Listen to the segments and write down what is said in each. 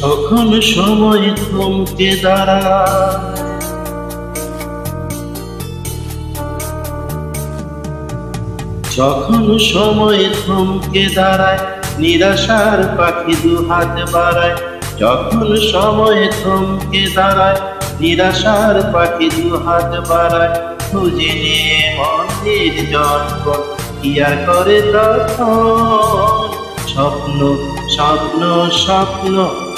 যখন সময় থমকে দাঁড়ায় যখন সময় থমকে দাঁড়ায়, নিরাশার পাখি দু হাত বাড়ায়। যখন সময় থমকে দাঁড়ায়, নিরাশার পাখি দু হাত বাড়ায়। খুঁজে নিয়ে মন্দির জন্ম কি আর করে তখন? স্বপ্ন স্বপ্ন স্বপ্ন।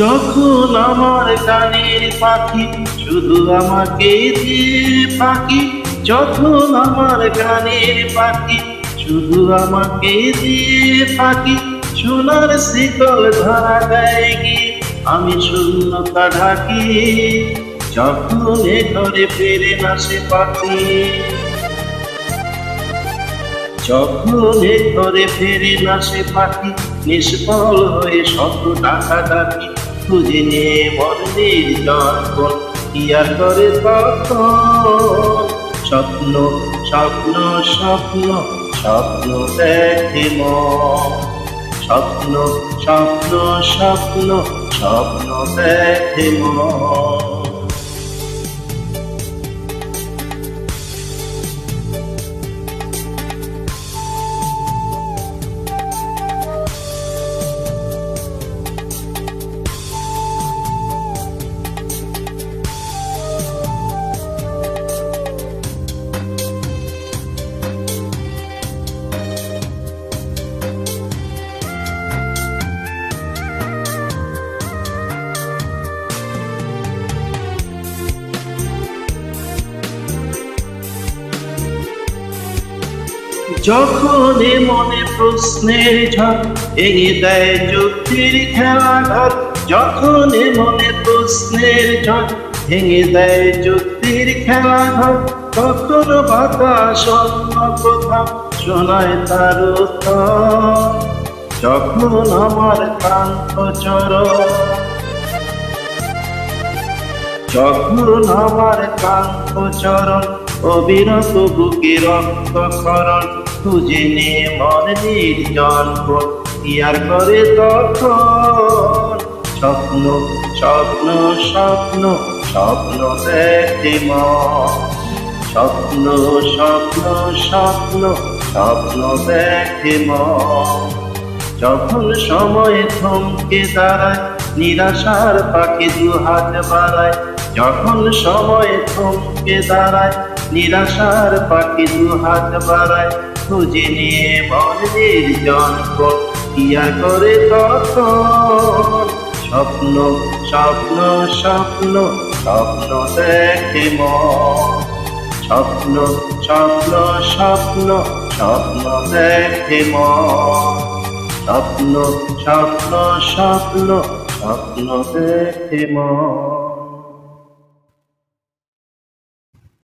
যখন আমার গানের পাখি, শুধু আমাকে দিয়ে পাখি, যখন আমার গানের পাখি, শুধু আমাকে দিয়ে পাখি, সোনার শিকল ধরা দেয় আমি শূন্যতা ঢাকি। যখন এ ঘরে ফেরে না সে পাখি, যখন এ ঘরে ফেরে না সে পাখি, নিষ্ফল হয়ে শত টাকা ডাকি খুঁজে নিয়ে বর্ণের জন্মন, কি আর করে তখন? স্বপ্ন স্বপ্ন স্বপ্ন স্বপ্ন দেখে মন। স্বপ্ন স্বপ্ন স্বপ্ন স্বপ্ন দেখে মন। যখন মনে প্রশ্নের ঝড় ভেঙে দেয় যুক্তির খেলাঘর, যখন মনে প্রশ্নের ঝড় ভেঙে দেয় যুক্তির খেলাঘর, তখন বাতাস অন্য কোথাও শোনায় তার যখন আমার ক্লান্ত চরণ, যখন আমার কান্ত চরণ, অবিরত বুকে রক্ত খরণ খুঁজে নে মন নির্জন আর করে তখন? স্বপ্ন স্বপ্ন স্বপ্ন স্বপ্ন দেখে মন। স্বপ্ন স্বপ্ন স্বপ্ন স্বপ্ন দেখে মন। যখন সময় থমকে দাঁড়ায়, নিরাশার পাখি দু হাত বাড়ায়। যখন সময় থমকে দাঁড়ায়, নিরাশার পাখি দু হাত বাড়ায়। খুঁজে নিয়ে মনের জন্ম কিয়া করে তখন। স্বপ্ন স্বপ্ন স্বপ্ন স্বপ্ন দেখে স্বপ্ন স্বপ্ন স্বপ্ন স্বপ্ন দেখে স্বপ্ন স্বপ্ন স্বপ্ন স্বপ্ন দেখে